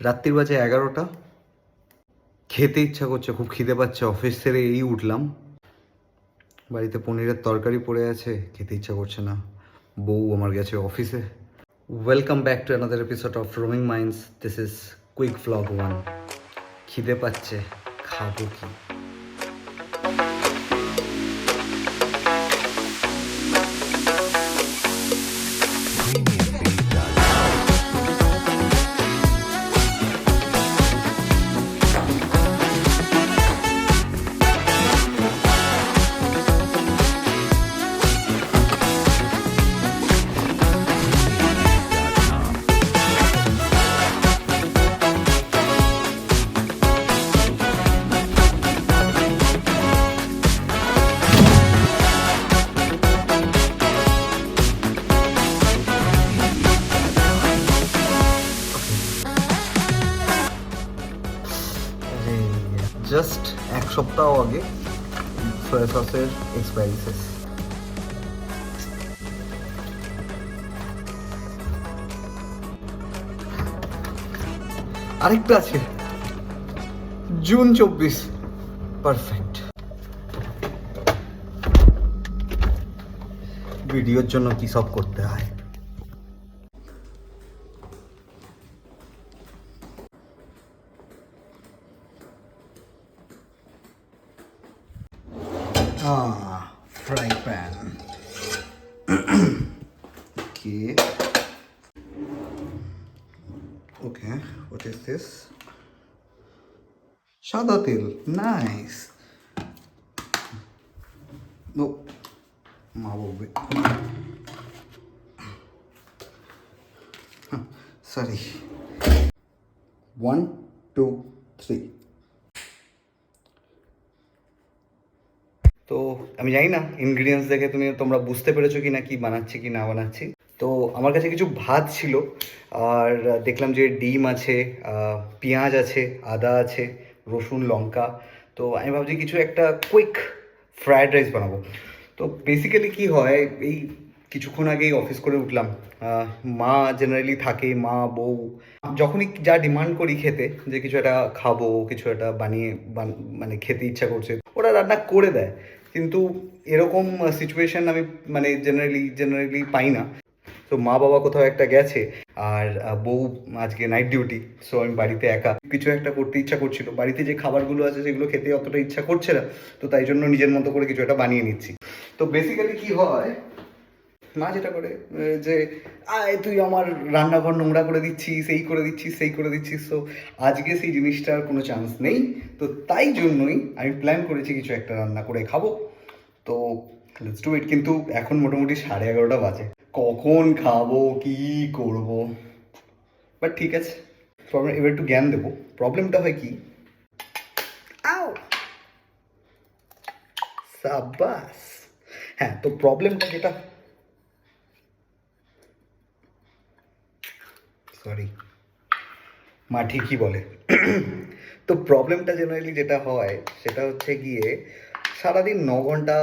রাত্রির বাজে এগারোটা। খেতে ইচ্ছা করছে, খুব খিদে পাচ্ছে। অফিস থেকে এই উঠলাম। বাড়িতে পনিরের তরকারি পড়ে আছে, খেতে ইচ্ছা করছে না। বউ আমার গেছে অফিসে। Welcome back to another episode of roaming minds this is quick vlog one খিদে পাচ্ছে, খাব কি? জাস্ট এক সপ্তাহ আগে সয়া সসের এক্সপায়ারি শেষ। আরেকটা আছে। জুন চব্বিশ। পারফেক্ট ভিডিওর জন্য কি সব করতে হয়? Ah, frying pan. okay. Okay, what is this? Shadatil. Nice. No. Mabobe. Sorry. One, two, three. তো আমি জানি না ইনগ্রিডিয়েন্টস দেখে তুমি, তোমরা বুঝতে পেরেছ কি না কি বানাচ্ছি, কি না বানাচ্ছি। তো আমার কাছে কিছু ভাত ছিল, আর দেখলাম যে ডিম আছে পেঁয়াজ আছে, আদা আছে, রসুন, লঙ্কা। তো আমি ভাবছি কিছু একটা কুইক ফ্রায়েড রাইস বানাবো। তো বেসিক্যালি কি হয়, এই কিছুক্ষণ আগেই অফিস করে উঠলাম। মা জেনারেলি থাকে, মা, বউ। যখনই যা ডিমান্ড করি খেতে, যে কিছু একটা খাব, কিছু একটা বানিয়ে, বান- মানে খেতে ইচ্ছা করছে, ওরা রান্না করে দেয়। কিন্তু এরকম সিচুয়েশন আমি মানে জেনারেলি জেনারেলি পাই না। তো মা বাবা কোথাও একটা গেছে, আর বউ আজকে নাইট ডিউটি সো আমি বাড়িতে একা। কিছু একটা করতে ইচ্ছা করছিল। বাড়িতে যে খাবারগুলো আছে, সেগুলো খেতে অতটা ইচ্ছা করছে না, তো তাই জন্য নিজের মতো করে কিছু একটা বানিয়ে নিচ্ছি। তো বেসিক্যালি কি হয় মা যেটা করে যে আয় তুই আমার রান্নাঘর নোংরা করে দিচ্ছিস এই করে দিচ্ছিস সেই করে দিচ্ছিস তো আজকে সেই জিনিসটার কোনো চান্স নেই। তো তাই জন্যই আমি প্ল্যান করেছি কিছু একটা রান্না করে খাব। তো লেটস টু ইট কিন্তু এখন মোটামুটি সাড়ে এগারোটা বাজে। কখন খাব কি করব? বাট ঠিক আছে। প্রবলেম এবার একটু জ্ঞান দেবো। প্রবলেমটা হয় কি? আও সাবাস হ্যাঁ তো প্রবলেমটা যেটা সরি মা ঠিকই বলে। তো প্রবলেমটা জেনারেলি যেটা হয়, সেটা হচ্ছে গিয়ে সারাদিন ন ঘণ্টা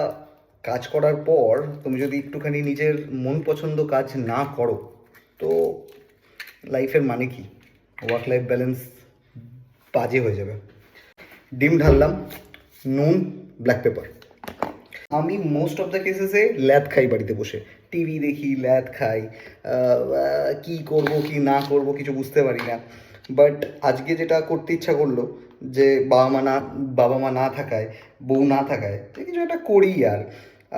কাজ করার পর তুমি যদি একটুখানি নিজের মন পছন্দ কাজ না করো, তো লাইফের মানে কি? ওয়ার্ক লাইফ ব্যালেন্স বাজে হয়ে যাবে। ডিম ঢাললাম, নুন ব্ল্যাক পেপার আমি মোস্ট অফ দ্য কেসেসে ল্যাদ খাই বাড়িতে বসে। টিভি দেখি, ল্যাদ খাই কি করব, কি না করব কিছু বুঝতে পারি না। বাট আজকে যেটা করতে ইচ্ছা করল, যে বাবা মা না, বাবা মা না থাকায়, বউ না থাকায় কিছু একটা করি আর।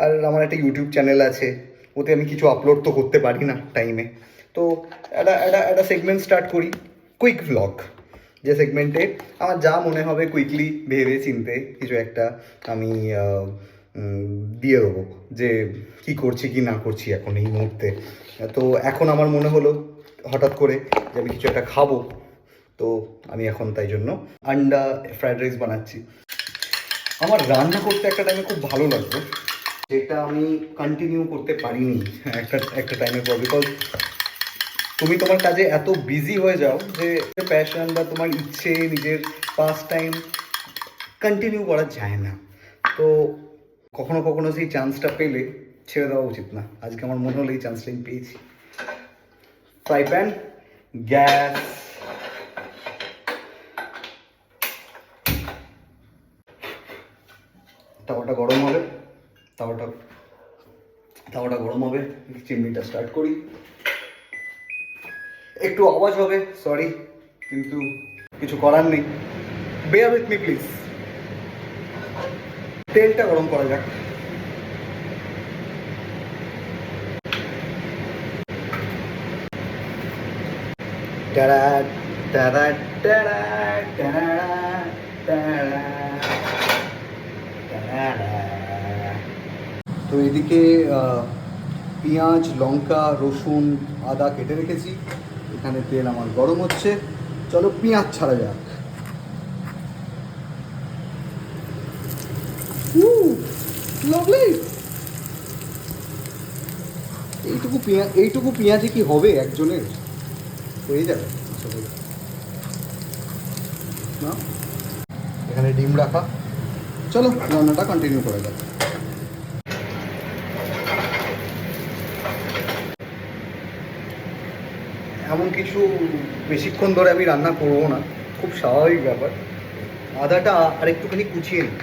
আর আমার একটা ইউটিউব চ্যানেল আছে, ওতে আমি কিছু আপলোড তো করতে পারি না টাইমে তো একটা একটা একটা সেগমেন্ট স্টার্ট করি কুইক ভ্লগ যে সেগমেন্টে আমার যা মনে হবে কুইকলি ভেবে চিনতে কিছু একটা আমি দিয়ে দেবো যে কি করছি, কি না করছি এখন এই মুহূর্তে। তো এখন আমার মনে হলো হঠাৎ করে যে আমি কিছু একটা খাব, তো আমি এখন তাই জন্য আন্ডা ফ্রাইড রাইস বানাচ্ছি। আমার রান্না করতে একটা টাইমে খুব ভালো লাগতো যেটা আমি কন্টিনিউ করতে পারিনি একটা একটা টাইমের পর। বিকজ তুমি তোমার কাজে এত বিজি হয়ে যাও যে প্যাশন বা তোমার ইচ্ছে নিজের পাস টাইম কন্টিনিউ করা যায় না। তো কখনো কখনো সেই চান্সটা পেলে ছেড়ে দেওয়া উচিত না। আজকে আমার মনে হলো এই চান্সটা আমি পেয়েছি। ফ্রাই প্যান গ্যাস তাওয়াটা গরম হবে। তাওয়াটা তাওয়াটা গরম হবে। চিমনিটা স্টার্ট করি। একটু আওয়াজ হবে সরি কিন্তু কিছু করার নেই। বেয়ার উইথ মি প্লিজ তেলটা গরম করা যাক। তো এদিকে পেঁয়াজ, লঙ্কা, রসুন, আদা কেটে রেখেছি। এখানে তেল আমার গরম হচ্ছে। চলো পেঁয়াজ ছাড়া যাক। লাভলি এইটুকু পেঁয়াজ এইটুকু পেঁয়াজে কি হবে একজনের? হয়ে যাবে না? এখানে ডিম রাখা। চলো রান্নাটা কন্টিনিউ করা যাক। এমন কিছু বেশিক্ষণ ধরে আমি রান্না করব না খুব স্বাভাবিক ব্যাপার। আদাটা আর একটুখানি কুচিয়ে নিই।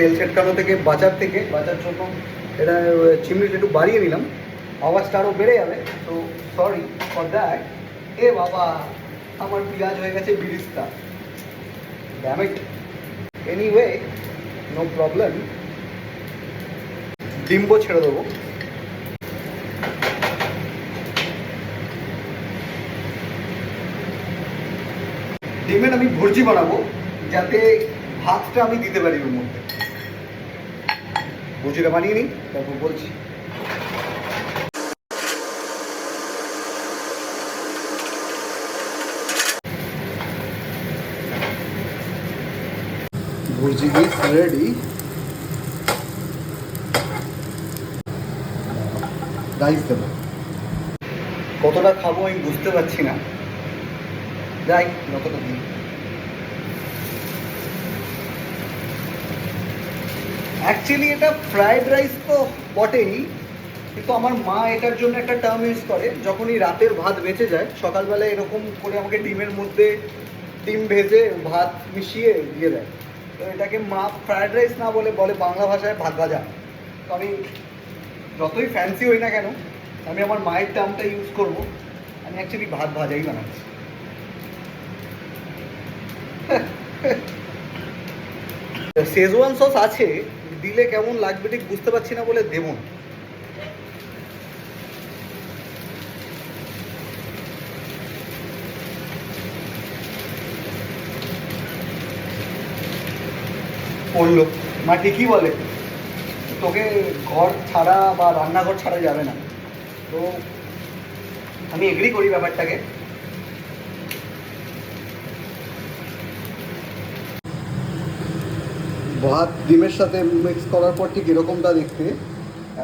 তেল ছেটকানো থেকে বাঁচার থেকে বাঁচার জন্য এটা চিমনিটা একটু বাড়িয়ে নিলাম, আওয়াজটা আরও বেড়ে যাবে তো সরি ফর দ্যাট এ বাবা, আমার পিঁয়াজ হয়ে গেছে বিরিস্তা। ড্যামেট এনিওয়ে নো প্রবলেম ডিম্ব ছেড়ে দেবো। ডিমের আমি ভুর্জি বানাবো, যাতে ভাতটা আমি দিতে পারি ওর মধ্যে। ভুর্জিটা বানিয়ে নিই তারপর বলছি। ভুর্জি ইজ রেডি রাইস দেবো। কতটা খাব আমি বুঝতে পারছি না। যাই, যতটা দিই অ্যাকচুয়ালি এটা ফ্রাইড রাইস তো বটেই, কিন্তু আমার মা এটার জন্য একটা টার্ম ইউজ করে, যখনই রাতের ভাত বেঁচে যায় সকালবেলা এরকম করে আমাকে ডিমের মধ্যে ডিম ভেজে ভাত মিশিয়ে দিয়ে দেয়। তো এটাকে মা ফ্রাইড রাইস না বলে বলে বাংলা ভাষায় ভাত ভাজা। তো আমি যতই ফ্যান্সি হই না কেন, আমি আমার মায়ের টার্মটা ইউজ করব। আমি অ্যাকচুয়ালি ভাত ভাজাই বানাচ্ছি। শেজওয়ান সস আছে, দিলে কেমন লাগবে ঠিক বুঝতে পারছি না বলে দেবো না। পড়ল। মা ঠিকই বলে, তোকে ঘর ছাড়া বা রান্নাঘর ছাড়া যাবে না। তো আমি এগ্রি করি ব্যাপারটাকে। ভাত ডিমের সাথে মিক্স করার পর ঠিক এরকমটা দেখতে।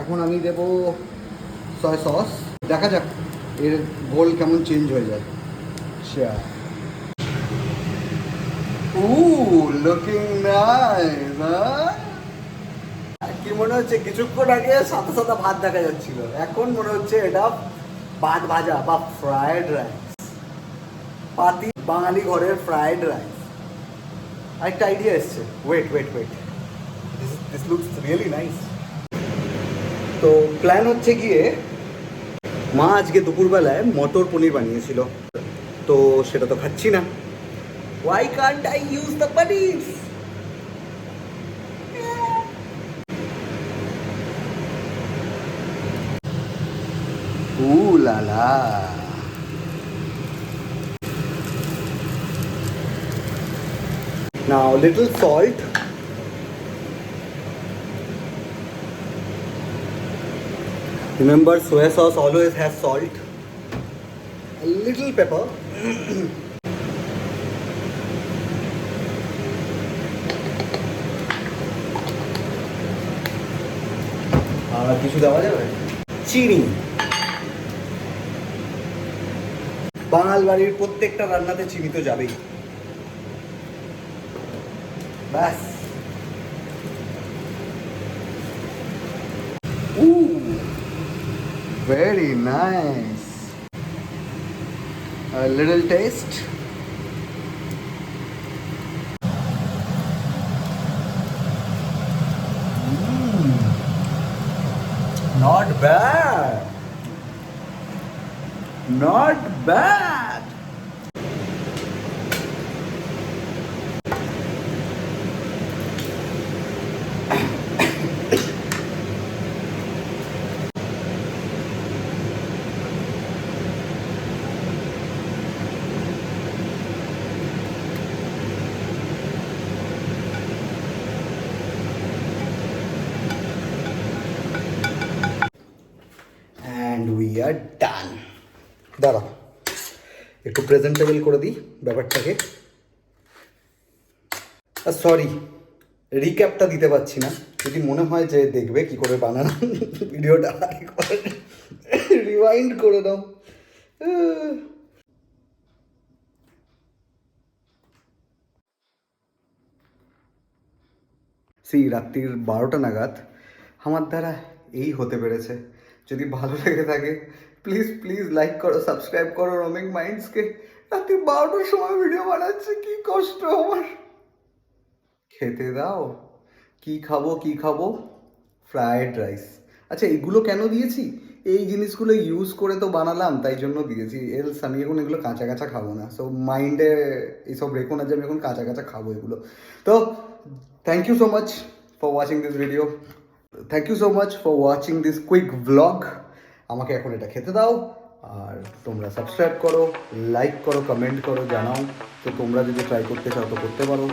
এখন আমি দেব সয় সস দেখা যাক এর গোল কেমন চেঞ্জ হয়ে যায়। আচ্ছা উ লুকিং নাইস কি মনে হচ্ছে, কিছুক্ষণ আগে সাদা সাদা ভাত দেখা যাচ্ছিল। এখন মনে হচ্ছে এটা ভাত ভাজা বা ফ্রায়েড রাইস পাতি বাঙালি ঘরের ফ্রায়েড রাইস আরেকটা আইডিয়া এসছে। Wait wait wait this looks really nice তো প্ল্যান হচ্ছে গিয়ে, মা আজকে দুপুরবেলায় মটর পনির বানিয়েছিল। তো সেটা তো খাচ্ছি না। Why can't I use the paneer Ooh la la. Now little salt. Remember soya sauce always has salt. A little pepper. আর কিছু দেওয়া যাবে চিনি বাঙাল বাড়ির প্রত্যেকটা রান্নাতে চিনি তো যাবেই Ooh, very nice. A little taste. Mm, not bad. Not bad. দাঁড়া একটু প্রেজেন্টেবল করে দিই ব্যাপারটাকে। সরি রিক্যাপটা দিতে পারছি না। যদি মনে হয় যে দেখবে কি করে বানানো ভিডিওটা রিওয়াইন্ড করে দাও। সেই রাত্রির বারোটা নাগাদ আমার দ্বারা এই হতে পেরেছে। যদি ভালো লেগে থাকে প্লিজ প্লিজ লাইক করো সাবস্ক্রাইব করো রমিং মাইন্ডসকে রাত্রি বারোটার সময় ভিডিও বানাচ্ছে, কি কষ্ট আমার। খেতে দাও। কি খাব কি খাব? ফ্রায়েড রাইস আচ্ছা এগুলো কেন দিয়েছি? এই জিনিসগুলো ইউজ করে তো বানালাম, তাই জন্য দিয়েছি। এলস আমি এখন এগুলো কাঁচা কাঁচা খাব না। সো মাইন্ডে এইসব রেখো না যে আমি এখন কাঁচা কাঁচা খাব এগুলো। তো thank you so much for watching this video thank you so much for watching this quick vlog আমাকে এখন এটা খেতে দাও, আর তোমরা সাবস্ক্রাইব করো লাইক করো কমেন্ট করো, জানাও। তো তোমরা যদি ট্রাই করতে চাও তো করতে পারো।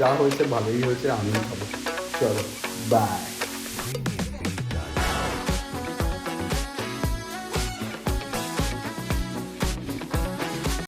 যা হয়েছে ভালোই হয়েছে আমি খাব। চলো বাই